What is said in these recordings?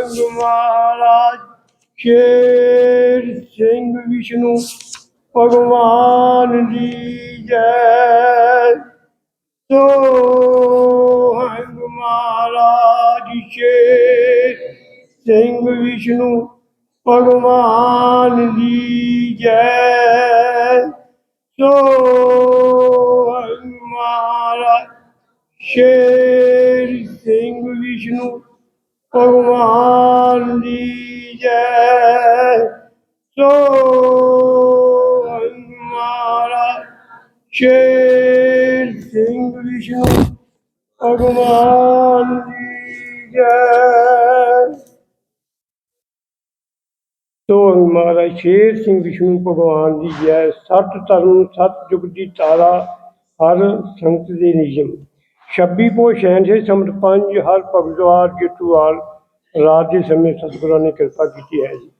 ਹੰਗ ਮਹਾਰਾਜ ਸ਼ੇਰ ਸਿੰਘ ਵਿਸ਼ਨੂੰ ਭਗਵਾਨ ਦੀ ਜੈ ਸੋ ਹੰਗ ਮਹਾਰਾਜ ਸ਼ੇਰ ਸਿੰਘ ਵਿਸ਼ਨੂੰ ਭਗਵਾਨ ਦੀ ਜੈ ਸੋ ਹੰਗ ਮਹਾਰਾਜ ਸ਼ੇਰ ਸਿੰਘ ਵਿਸ਼ਨੂੰ ਭਗਵਾਨ ਦੀ ਜੈ। ਸੋ ਹੰਗ ਮਹਾਰਾਜ, ਸ਼ੇਰ ਸਿੰਘ ਵਿਸ਼ਨੂੰ, ਭਗਵਾਨ ਦੀ ਜੈ। ਸੋ ਹੰਗ ਮਹਾਰਾਜ, ਸ਼ੇਰ ਸਿੰਘ ਵਿਸ਼ਨੂੰ, ਭਗਵਾਨ ਦੀ ਜੈ। ਸਤ ਧਰਮ, ਸਤ ਜੁਗ ਦੀ ਤਾਰਾ, ਹਰ ਸੰਤ ਦੇ ਨਿਯਮ। 26 ਪੋ ਸ਼ਹਿਨਸ਼ਾਹੀ ਸੰਮਤ ਪੰਜ ਹਰ ਭਗਵਾਨ ਜਟੂਆਲ ਰਾਤ ਦੇ ਸਮੇਂ ਸਤਿਗੁਰਾਂ ਨੇ ਕਿਰਪਾ ਕੀਤੀ ਹੈ ਜੀ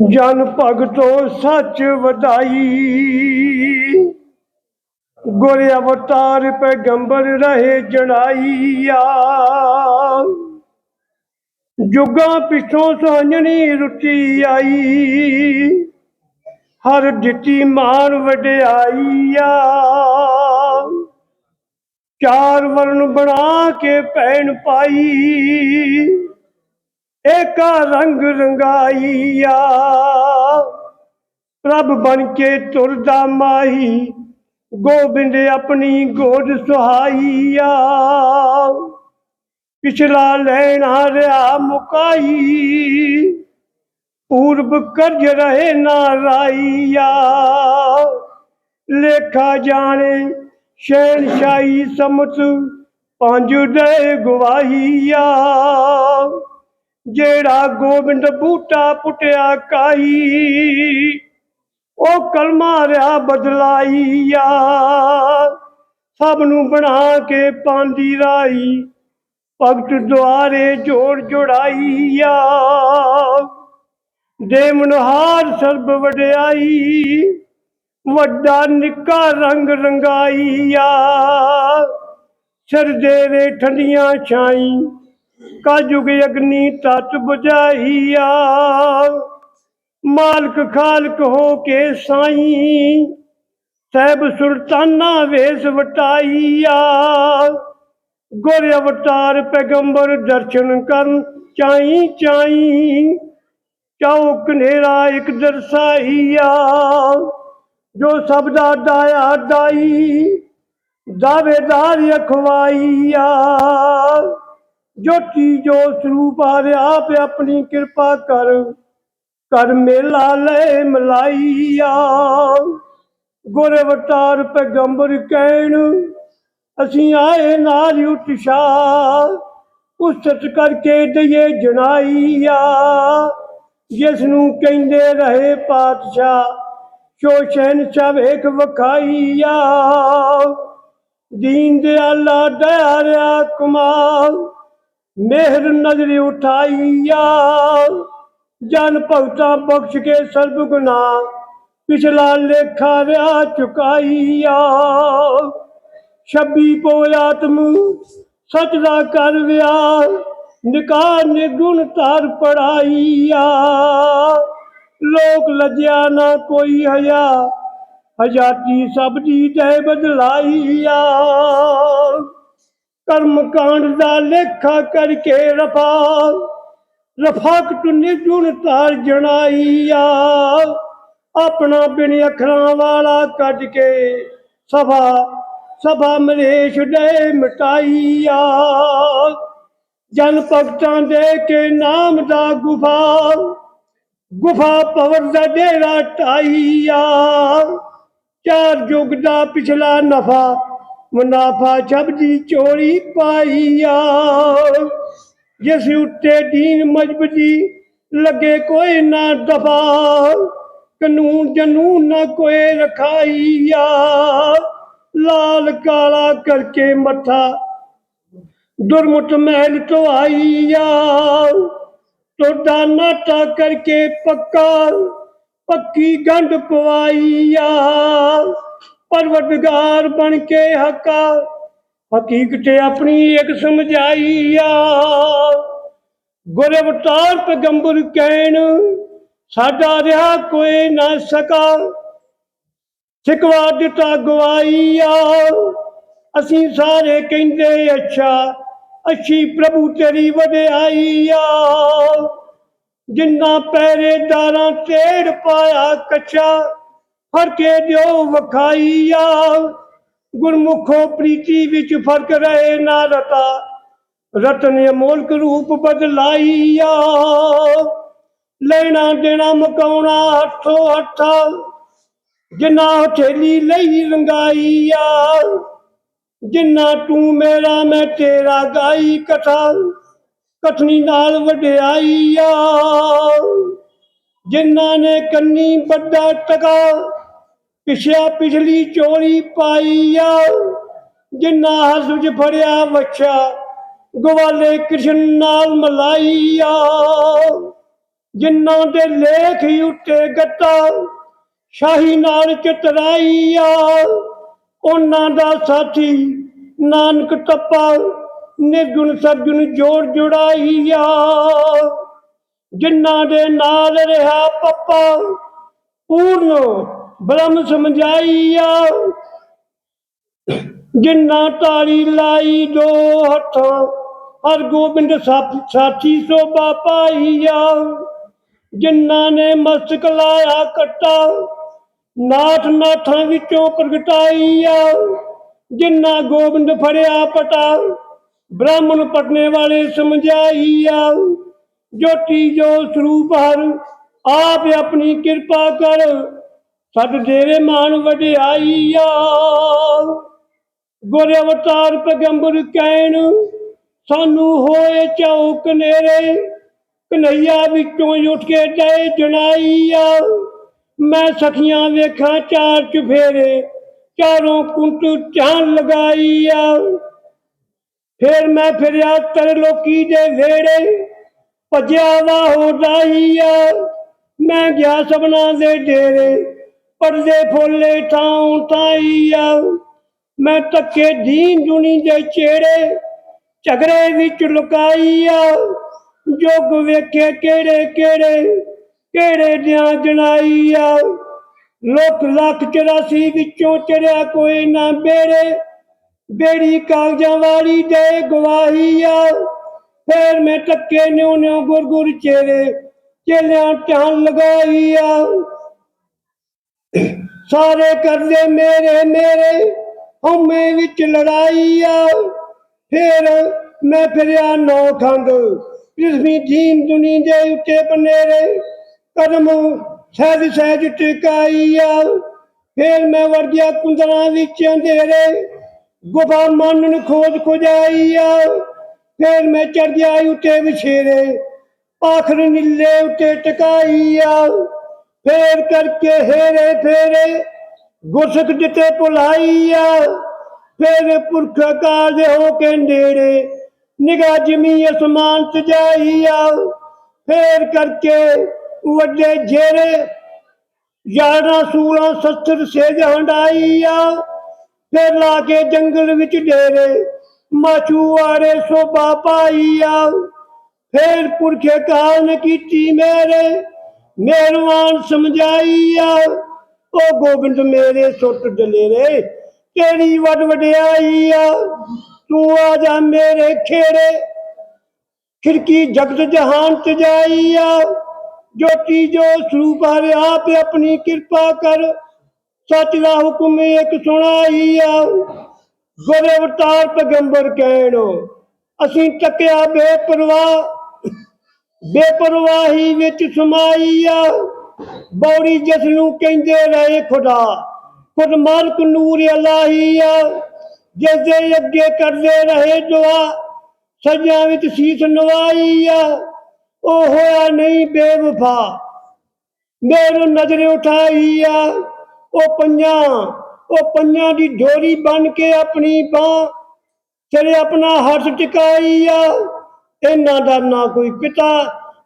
ਜਨ ਭਗਤੋ ਸੱਚ ਵਧਾਈ ਗੁਰ ਅਵਤਾਰ ਪੈਗੰਬਰ ਰਹੇ ਜਣਾਈਆ ਜੁਗਾਂ ਪਿਛੋਂ ਸੋਹਣਣੀ ਰੁੱਟੀ ਆਈ ਹਰ ਦਿੱਤੀ ਮਾਨ ਵਡਿਆਈਆ ਚਾਰ ਵਰਨ ਬਣਾ ਕੇ ਭੈਣ ਪਾਈ। ਏਕਾ ਰੰਗ ਰੰਗਾਈਆ। ਪ੍ਰਭ ਬਣ ਕੇ ਤੁਰਦਾ ਮਾਹੀ, ਗੋਬਿੰਦ ਆਪਣੀ ਗੋਦ ਸੁਹਾਈਆ। ਪਿਛਲਾ ਲੈਣਾ ਰਿਆ ਮੁਕਾਈ, ਪੂਰਬ ਕਰਜ ਰਹੇ ਨਾ ਰਾਈਆ। ਲੇਖਾ ਜਾਣੇ ਸ਼ਹਿਨਸ਼ਾਹੀ ਸਮਤ ਪੰਜ ਦੇ ਗਵਾਹੀਆ। ਜਿਹੜਾ ਗੋਬਿੰਦ ਬੂਟਾ ਪੁੱਟਿਆ ਕਾਈ ਉਹ ਕਲਮਾ ਰਿਆ ਬਦਲਾਈਆ। ਸਭ ਨੂੰ ਬਣਾ ਕੇ ਪਾਂਦੀ ਰਾਈ, ਭਗਤ ਦੁਆਰੇ ਜੋੜ ਜੋੜਾਈਆ। ਦੇ ਮਨਹਾਰ ਸਰਬ ਵਡਿਆਈ ਵੱਡਾ ਨਿੱਕਾ ਰੰਗ ਰੰਗਾਈਆ। ਸਿਰ ਦੇ ਠੰਡੀਆਂ ਛਾਈ, ਕਾਜੁਗ ਅਗਨੀ ਤਤ ਬੁਝਾਈਆ। ਮਾਲਕ ਖਾਲਕ ਹੋ ਕੇ ਸਾਈ, ਸਹਿਬ ਸੁਲਤਾਨਾ ਵੇਸ ਵਟਾਈਆ। ਗੁਰ ਅਵਤਾਰ ਪੈਗੰਬਰ ਦਰਸ਼ਨ ਕਰਨ ਚਾਈ ਚਾਈ, ਚੌਕ ਨੇਰਾ ਇੱਕ ਦਰਸਾਈਆ। ਜੋ ਸਭ ਦਾ ਦਾਇਆ ਦਾਈ ਦਾਵੇਦਾਰ ਅਖਵਾਈਆ। ਜੋਤੀ ਜੋ ਸਰੂਪ ਹਾਰੇ ਆਪ ਆਪਣੀ ਕਿਰਪਾ ਕਰ ਕਰ ਮੇਲਾ ਲੈ ਮਲਾਈਆ। ਗੁਰ ਅਵਤਾਰ ਪੈਗੰਬਰ ਕਹਿਣ, ਅਸੀਂ ਆਏ ਨਾਲ ਉਤਸ਼ਾਹ ਉਸਤ ਕਰਕੇ ਦਈਏ ਜਣਾਈਆ ਜਿਸ ਨੂੰ ਕਹਿੰਦੇ ਰਹੇ ਪਾਤਸ਼ਾਹ ਸੋ ਸ਼ਹਿਨਸ਼ਾਹ ਵੇਖ ਵਖਾਈਆ। ਦੀਨ ਦਿਆਲਾ ਦਇਆਰਿਆ ਕਮਾਲ, ਮਿਹਰ ਨਜ਼ਰ ਉਠਾਈਆ। ਜਨ ਭਗਤਾਂ ਬਖਸ਼ ਕੇ ਸਰਬ ਗੁਨਾ, ਪਿਛਲਾ ਲੇਖਾ ਰਿਆ ਚੁਕਾਈਆ। ਛੱਬੀ ਪੋਇਆਤਮ ਸਚ ਦਾ ਕਰ ਵਿਆਹ ਨਿਕਾਹ ਨਿਗੁਣ ਧਾਰ ਪੜਾਈਆ। ਲੋਕ ਲੱਜਿਆ ਨਾ ਕੋਈ ਹਯਾ ਹਜਾਤੀ ਸਭ ਦੀ ਜੈ ਬਦਲਾਈਆ ਕਰਮ ਕਾਂਡ ਦਾ ਲੇਖਾ ਕਰਕੇ ਰਫਾ। ਰਫਾਕਤ ਨਿਗੁਣ ਧਾਰ ਜਣਾਈਆ ਆਪਣਾ ਬਿਨ ਅੱਖਰਾਂ ਵਾਲਾ ਕੱਢ ਕੇ ਸਭਾ। ਸਭਾ ਮਰੇਸ਼ ਦੇ ਮਟਾਈਆ ਜਨ ਭਗਤਾਂ ਦੇ ਕੇ ਨਾਮ ਦਾ ਗੁਫਾ। ਗੁਫਾ ਪਵਰ ਦਾ ਡੇਰਾ ਟਾਈਆ ਚਾਰ ਯੁਗ ਦਾ ਪਿਛਲਾ ਨਫਾ, ਮੁਨਾਫਾ ਛਬ ਦੀ ਚੋਰੀ ਪਾਈਆ ਜਿਸ ਉੱਤੇ ਦੀਨ ਮਜਬਦੀ ਲੱਗੇ ਕੋਈ ਨਾ ਦਫਾ, ਕਾਨੂੰਨ ਜਨੂਨ ਨਾ ਕੋਈ ਰਖਾਈਆ ਲਾਲ ਕਾਲਾ ਕਰਕੇ ਮੱਥਾ ਦੁਰਮੁੱਠ ਮਹਿਲ ਤੋਂ ਆਈਆ ਟੋਡਾ ਨਾਟਾ ਕਰਕੇ ਪੱਕਾ, ਪੱਕੀ ਗੰਢ ਪਵਾਈਆ ਪਰਵਰਦਗਾਰ ਬਣ ਕੇ ਹੱਕਾ, ਹਕੀਕਤ ਆਪਣੀ ਇੱਕ ਸਮਝਾਈਆ ਗੁਰ ਅਵਤਾਰ ਪੈਗੰਬਰ ਕਹਿਣ, ਸਾਡਾ ਰਿਹਾ ਕੋਈ ਨਾ ਸਕਾ। ਸਿਕਵਾ ਦਿੱਤਾ ਗਵਾਈਆ ਅਸੀਂ ਸਾਰੇ ਕਹਿੰਦੇ, ਅੱਛਾ ਅੱਛੀ ਪ੍ਰਭੂ ਤੇਰੀ ਵਡਿਆਈ ਆ ਜਿੰਨਾ ਪਹਿਰੇਦਾਰਾਂ ਤੇੜ ਪਾਇਆ ਕੱਚਾ ਫੜ ਕੇ ਦਿਓ ਵਖਾਈਆ। ਗੁਰਮੁਖੋ ਪ੍ਰੀਤੀ ਵਿੱਚ ਫ਼ਰਕ ਰਹੇ ਨਾ ਰਤਾ, ਰਤਨ ਅਮੋਲਕ ਰੂਪ ਬਦਲਾਈਆ। ਲੈਣਾ ਦੇਣਾ ਮੁਕਾਉਣਾ ਹੱਥੋਂ ਹੱਥਾ ਜਿੰਨਾ ਹਥੇਲੀ ਲਈ ਰੰਗਾਈਆ। ਜਿੰਨਾ ਤੂੰ ਮੇਰਾ, ਮੈਂ ਤੇਰਾ ਗਾਈ ਕਥਾ ਕਥਨੀ ਨਾਲ ਵਡਿਆਈਆ। ਜਿਨ੍ਹਾਂ ਨੇ ਕੰਨੀ ਵੱਡਾ ਟਕਾ ਪਿਛਿਆ ਪਿਛਲੀ ਚੋਰੀ ਪਾਈਆ। ਜਿੰਨਾ ਹੱਥ ਵਿੱਚ ਫੜਿਆ ਬੱਚਾ ਗਵਾਲੇ ਕ੍ਰਿਸ਼ਨ ਨਾਲ ਮਲਾਈਆ। ਜਿਨ੍ਹਾਂ ਦੇ ਲੇਖ ਉੱਤੇ ਗੱਤਾ, ਸ਼ਾਹੀ ਨਾਲ ਚਤਰਾਈਆ। ਉਹਨਾਂ ਦਾ ਸਾਥੀ ਨਾਨਕ ਟੱਪਾ ਨਿਰਗੁਣ ਸਤਗੁਣ ਜੋੜ ਜੁੜਾਈਆ। ਜਿਨ੍ਹਾਂ ਦੇ ਨਾਲ ਰਿਹਾ ਪੱਪਾ, ਪੂਰਨ ਬ੍ਰਹਮ ਸਮਝਾਈਆ। ਜਿਨ੍ਹਾਂ ਤਾਲੀ ਲਾਈ ਦੋ ਹੱਥਾਂ, ਹਰ ਗੋਬਿੰਦ ਸਾਥੀ ਸੋਭਾ ਪਾਈਆ। ਜਿਨ੍ਹਾਂ ਨੇ ਮਸਕ ਲਾਇਆ ਕੱਟਾ ਨਾਥ ਨਾਥਾਂ ਵਿੱਚੋਂ ਪ੍ਰਗਟਾਈਆ ਜਿੰਨਾ ਗੋਬਿੰਦ ਫੜਿਆ ਪਟਾ, ਬ੍ਰਾਹਮਣ ਪਟਨੇ ਵਾਲੇ ਸਮਝਾਈ ਆ। ਜੋਤੀ ਜੋ ਸਰੂਪ ਹਰ ਆਪ ਆਪਣੀ ਕਿਰਪਾ ਕਰ, ਸਦ ਦੇਵੇ ਮਾਨ ਆ। ਗੁਰ ਅਵਤਾਰ ਪੈਗੰਬਰ ਕਹਿਣ, ਸਾਨੂੰ ਹੋਏ ਚੌਕ ਨੇਰੇ ਕਨਈਆ ਵਿੱਚੋਂ ਉੱਠ ਕੇ ਜਾਏ ਜਣਾਈਆ ਮੈਂ ਸਖੀਆਂ ਵੇਖਾਂ ਚਾਰ ਚੁਫੇਰੇ, ਚਾਰੋਂ ਕੁੰਟ ਧਿਆਨ ਲਗਾਈਆ ਫਿਰ ਮੈਂ ਫਿਰਿਆ ਤਰ ਲੋਕੀ ਦੇ ਵੇੜੇ ਭਜਿਆ ਵਾਹੋ ਦਾਈਆ ਮੈਂ ਗਿਆ ਸਭਨਾ ਦੇ ਡੇਰੇ ਪਰਦੇ ਫੋਲੇ ਥਾਂ ਥਾਈਆ ਮੈਂ ਤੱਕੇ ਦੀਨ ਦੁਨੀ ਦੇ ਚੇੜੇ, ਝਗੜੇ ਵਿੱਚ ਲੁਕਾਈਆ ਜੋਗ ਵੇਖੇ ਕਿਹੜੇ ਕਿਹੜੇ ਕਿਹੜੇ ਦਿਆਂ ਆ? ਲੋਕ ਲੱਖ 84 ਵਿੱਚੋਂ ਚੜਿਆ ਕੋਈ ਨਾ ਬੇੜੇ। ਬੇੜੀ ਕਾਗਜ਼ਾਂ ਵਾਲੀ ਦੇ ਗਵਾਹੀਆ ਫੇਰ ਮੈਂ ਟੱਕੇ ਨਿਉ ਨਿਉ ਗੁਰ ਗੁਰ ਚੇਰੇ, ਚੇਲਿਆਂ ਧਿਆਨ ਲਗਾਈਆ ਸਾਰੇ ਕਰਦੇ ਮੇਰੇ ਮੇਰੇ ਹਉਮੈ ਵਿੱਚ ਲੜਾਈ ਆ। ਫਿਰ ਮੈਂ ਫਿਰਿਆ ਨੌ ਖੰਡ ਪ੍ਰਿਥਵੀ ਜੀਨ ਦੁਨੀ ਦੇ ਉੱਤੇ ਬਨੇਰੇ। ਕਦਮ ਸਹਿਜ ਸਹਿਜ ਟਿਕਾਈਆ ਫਿਰ ਮੈਂ ਵੜ ਗਿਆ ਕੁੰਦਰਾਂ ਵਿੱਚ ਅੰਧੇਰੇ, ਗੁਫਾ ਮਨ ਨੂੰ ਖੋਜ ਖੁਜਾਈਆ ਫਿਰ ਮੈਂ ਚੜ ਗਿਆ ਉੱਤੇ ਵਿਛੇਰੇ, ਆਖਰ ਨੀਲੇ ਉੱਤੇ ਟਕਾਈਆ ਫੇਰ ਕਰਕੇ ਹੇਰੇ ਫੇਰੇ, ਗੁਰਸਖ ਜਿੱਤੇ ਭੁਲਾਈਆ ਫੇਰ ਪੁਰਖ ਕਾਜ ਹੋ ਕੇ ਨੇੜੇ, ਨਿਗਾਹ ਜਮੀ ਅਸਮਾਨ ਚ ਜਾਈਆ ਫੇਰ ਕਰਕੇ ਵੱਡੇ ਜੇਰੇ ਯਾਰਾਂ ਸੂਲਾਂ ਸਸਤਰ ਸੇਜ ਹੰਡਾਈਆ, ਫਿਰ ਲਾ ਕੇ ਜੰਗਲ ਵਿੱਚ ਡੇਰੇ ਮਾਛੂਆਰੇ ਸੋਭਾ ਪਾਈਆ। ਫੇਰ ਪੁਰਖੇ ਕਾਲ ਕੀਤੀ ਮੇਰੇ, ਮਿਹਰਵਾਨ ਸਮਝਾਈਆ। ਉਹ ਗੋਬਿੰਦ ਮੇਰੇ ਸੁੱਟ ਦਲੇਰੇ, ਤੇਰੀ ਵੱਡ ਵਡਿਆਈਆ। ਤੂੰ ਆ ਜਾ ਮੇਰੇ ਖੇੜੇ, ਖਿੜਕੀ ਜਗਤ ਜਹਾਨ ਤੇ ਜਾਈਆ। ਜੋਤੀ ਜੋ ਸਰੂਪ ਹਰਿ ਆਪ ਆਪਣੀ ਕਿਰਪਾ ਕਰ। ਸੱਚ ਦਾ ਹੁਕਮ ਇੱਕ ਸੁਣਾਈਆ ਗੁਰ ਅਵਤਾਰ ਪੈਗੰਬਰ ਕਹਿਣੋ, ਅਸੀਂ ਤੱਕਿਆ ਬੇਪਰਵਾਹ, ਬੇਪਰਵਾਹੀ ਵਿੱਚ ਸਮਾਈਆ ਬੌੜੀ ਜਿਸ ਨੂੰ ਕਹਿੰਦੇ ਰਹੇ ਖੁਦਾ, ਖੁਦ ਮਾਲਕ ਨੂਰ ਆ ਜਿਸ ਦੇ ਅੱਗੇ ਕਰਦੇ ਰਹੇ ਦੁਆ, ਸਜਿਆਂ ਵਿੱਚ ਸੀਸ ਨਵਾਈ ਆ ਉਹ ਹੋਇਆ ਨਹੀਂ ਬੇਵਫਾ। ਮੇਰੂ ਨਜ਼ਰ ਉਠਾਈਆ ਉਹ ਪੰਜਾਂ ਉਹ ਪੰਜਾਂ ਦੀ ਡੋਰੀ ਬਨ ਕੇ ਆਪਣੀ ਬਾਹ ਚਲੇ ਆਪਣਾ ਹੱਥ ਟਿਕਾਈਆ ਇਹਨਾਂ ਦਾ ਨਾ ਕੋਈ ਪਿਤਾ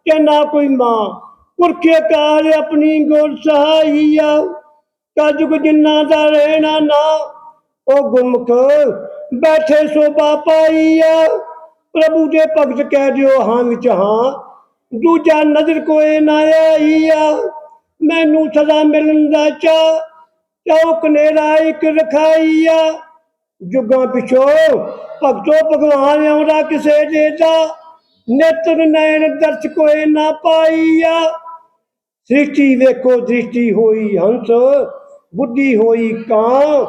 ਤੇ ਨਾ ਕੋਈ ਮਾਂ। ਪੁਰਖੇ ਕਾਲ ਆਪਣੀ ਗੋਲ ਸਹਾਈਆ ਕਜੁਗ ਜਿੰਨਾ ਦਾ ਰਹਿਣਾ ਨਾ, ਉਹ ਗੁਰਮੁਖ ਬੈਠੇ ਸੋਭਾ ਪਾਈਆ ਪ੍ਰਭੂ ਦੇ ਭਗਤ ਕਹਿ ਦਿਓ, ਹਾਂ ਵਿੱਚ ਹਾਂ। ਦੂਜਾ ਨਜ਼ਰ ਕੋਏ ਨਾ ਆਈਆ, ਮੈਨੂੰ ਸਦਾ ਮਿਲਣ ਦਾ ਚਾ ਚੌਕ ਨੇਰਾ ਇੱਕ ਰਖਾਈਆ। ਜੁਗਾਂ ਪਿਛੋ ਭਗਤੋ ਭਗਵਾਨ ਆਉਂਦਾ ਕਿਸੇ ਦੇ ਦਾ, ਨੇਤਰ ਨੈਣ ਦਰਸ਼ ਕੋਏ ਨਾ ਪਾਈਆ। ਸ੍ਰਿਸ਼ਟੀ ਵੇਖੋ ਦ੍ਰਿਸ਼ਟੀ ਹੋਈ ਹੰਸ ਬੁੱਧੀ ਹੋਈ ਕਾਂ,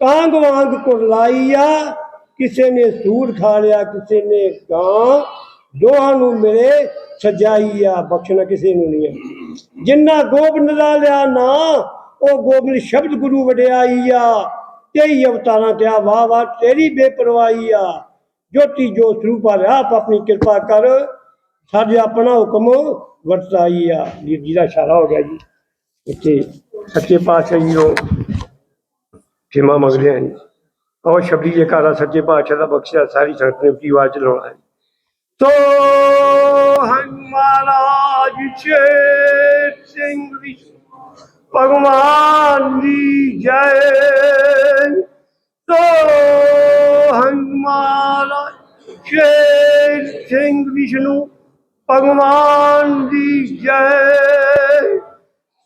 ਕਾਂਗ ਵਾਂਗ ਕੁਰਲਾਈਆ। ਕਿਸੇ ਨੇ ਸੂਰ ਖਾ ਲਿਆ, ਕਿਸੇ ਨੇ ਕਾਂ ਦੋਹਾਂ ਨੂੰ ਮਿਲੇ ਆ, ਬਖਸ਼ਣਾ ਕਿਸੇ ਨੂੰ ਨਹੀਂ ਹੈ। ਜਿੰਨਾ ਗੋਬਿੰਦ ਦਾ ਲਿਆ ਨਾ, ਉਹ ਗੋਬਿੰਦ ਸ਼ਬਦ ਗੁਰੂ ਵਡਿਆਈਆ ਤੇਈ ਅਵਤਾਰਾਂ ਤੇ ਆ ਵਾਹ ਵਾਹ, ਤੇਰੀ ਬੇਪਰਵਾਹੀਆ ਜੋਤੀ ਜੋਤ ਸਰੂਪ ਆ ਆਪ ਆਪਣੀ ਕਿਰਪਾ ਕਰ। ਸਾਡੇ ਆਪਣਾ ਹੁਕਮ ਵਰਤਾਈ ਆ। ਵੀਰ ਜੀ ਦਾ ਇਸ਼ਾਰਾ ਹੋ ਗਿਆ ਜੀ। ਇੱਥੇ ਸੱਚੇ ਪਾਤਸ਼ਾਹ ਜੀ ਨੂੰ ਖਿਮਾ ਮੰਗਦੇ ਹਾਂ ਜੀ। ਉਹ ਸ਼ਬਦੀ ਜੇ ਘਾਰਾ ਸੱਚੇ ਪਾਤਸ਼ਾਹ ਦਾ ਬਖਸ਼ਿਆ, ਸਾਰੀ ਸੰਗਤ ਨੇ ਉੱਚੀ ਆਵਾਜ਼ ਚ ਲਾਉਣਾ ਹੈ ਤੋ ਹਨ ਮਹਾਰਾਜ ਸ਼ੇਰ ਸਿੰਘ ਜੀ ਭਗਵਾਨ ਦੀ ਜੈ ਤੋ ਹਨ ਮਹਾਰਾਜ ਸ਼ੇਰ ਸਿੰਘ ਵਿਸ਼ਨੂੰ ਭਗਵਾਨ ਦੀ ਜੈ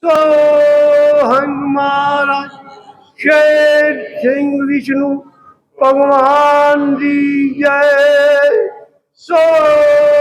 ਸੋ ਹਨ ਮਹਾਰਾਜ